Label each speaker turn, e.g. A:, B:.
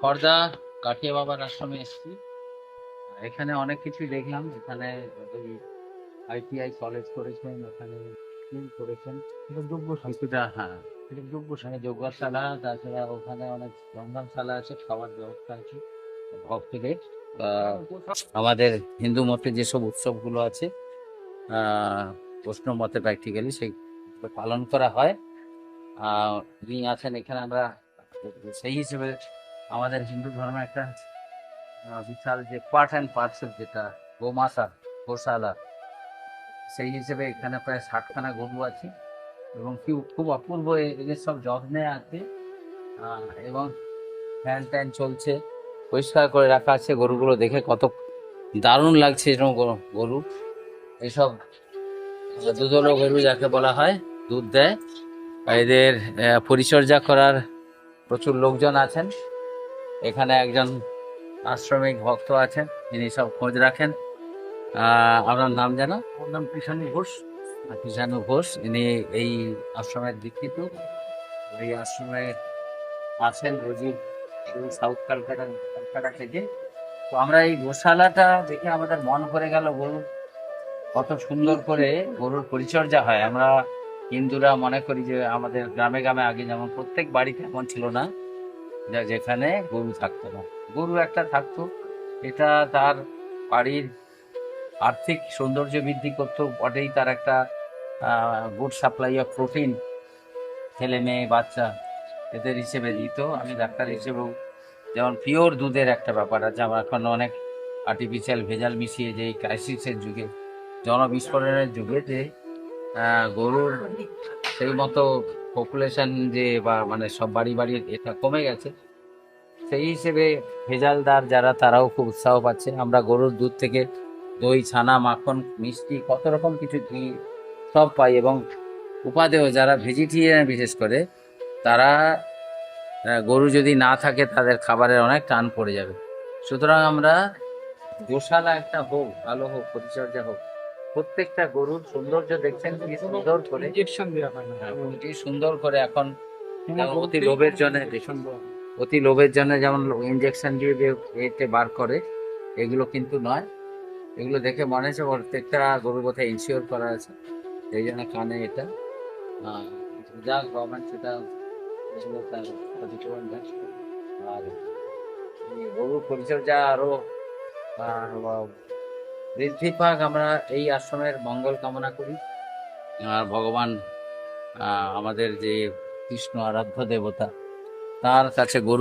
A: খড়দা কাঠিয়া বাবার আশ্রমে এসেছি। এখানে অনেক কিছুই দেখলাম। এখানে আইটিআই কলেজ করেছেন এখানে স্কুল করেছেন।
B: যোগ্য
A: কিছুটা হ্যাঁ
B: যোগ্য
A: ওখানে যোগ্যশালা তাছাড়া ওখানে অনেক রন্ধনশালা আছে খাবার ব্যবস্থা আছে ভক্তদের আমাদের হিন্দু মতে যেসব উৎসবগুলো আছে বৈষ্ণব মতে প্র্যাকটিক্যালি সেই পালন করা হয়। যিনি আছেন এখানে আমরা সেই হিসেবে আমাদের হিন্দু ধর্মে একটা বিশাল যে পার্ট অ্যান্ড পার্সেল যেটা, গোমাতা, গোশালা, সেই হিসেবে এখানে প্রায় ষাটখানা গরু আছে এবং কি খুব অপূর্ব এদের সব যত্নে আছে এবং ফ্যান ট্যান চলছে, পরিষ্কার করে রাখা আছে গরুগুলো দেখে কত দারুণ লাগছে এরকম গরু- গরু। এসব দুধলো গরু যাকে বলা হয়, দুধ দেয়। এদের পরিচর্যা করার প্রচুর লোকজন আছেন। এখানে একজন আশ্রমিক ভক্ত আছেন যিনি সব খোঁজ রাখেন। আপনার নাম জানো
B: ওর নাম কৃষাণী ঘোষ।
A: কৃষাণু ঘোষ ইনি এই আশ্রমের দীক্ষিত। এই আশ্রমে আছেন রোজি সাউথ কলকাতা কলকাতা থেকে। তো আমরা এই গোশালাটা দেখে আমাদের মন ভরে গেল গরুর কত সুন্দর করে গরুর পরিচর্যা হয়। আমরা হিন্দুরা মনে করি যে আমাদের গ্রামে গ্রামে আগে যেমন প্রত্যেক বাড়িতে এমন ছিল না। যা যেখানে গরু থাকতো না। গরু একটা থাকতো এটা তার বাড়ির আর্থিক সৌন্দর্য বৃদ্ধি করতো, বটেই তার একটা গুড সাপ্লাই অফ প্রোটিন ছেলে মেয়ে, বাচ্চা এদের হিসেবে দিত। আমি ডাক্তার হিসেবেও যেমন পিওর দুধের একটা ব্যাপার আছে, আমার এখন অনেক আর্টিফিশিয়াল ভেজাল মিশিয়ে যে ক্রাইসিসের যুগে, জনবিস্ফোরণের যুগে যে গরুর সেই মতো পপুলেশন যে বা মানে সব বাড়ি বাড়ি এটা কমে গেছে, সেই হিসেবে ভেজালদার যারা তারাও খুব উৎসাহ পাচ্ছে। আমরা গরুর দুধ থেকে দই, ছানা, মাখন, মিষ্টি, কত রকম কিছু ঘি সব পাই এবং উপাদেয় যারা ভেজিটেরিয়ান বিশেষ করে তারা গরু যদি না থাকে তাদের খাবারের অনেক টান পড়ে যাবে। সুতরাং আমরা গোশালা একটা হোক, ভালো হোক, পরিচর্যা হোক প্রত্যেকটা গরুর সৌন্দর্য দেখছেন কি সুন্দর করে।
B: ইনজেকশন দেওয়া হয় না।
A: হ্যাঁ, কি সুন্দর করে এখন অতি লোভের জন্য অতি লোভের জন্য যেমন ইনজেকশন দিয়ে এতে বার করে এগুলো কিন্তু নয়। এগুলো দেখে মনে হচ্ছে প্রত্যেকটা গরুর কথা ইনশিওর করা আছে। এই জন্য কানে এটা। যা গভর্নমেন্ট সেটা। আর গরুর পরিচর্যা আরও পাক আমরা এই আশ্রমের মঙ্গল কামনা করি। আর ভগবান আমাদের যে কৃষ্ণ আরাধ্য দেবতা, তার কাছে গরু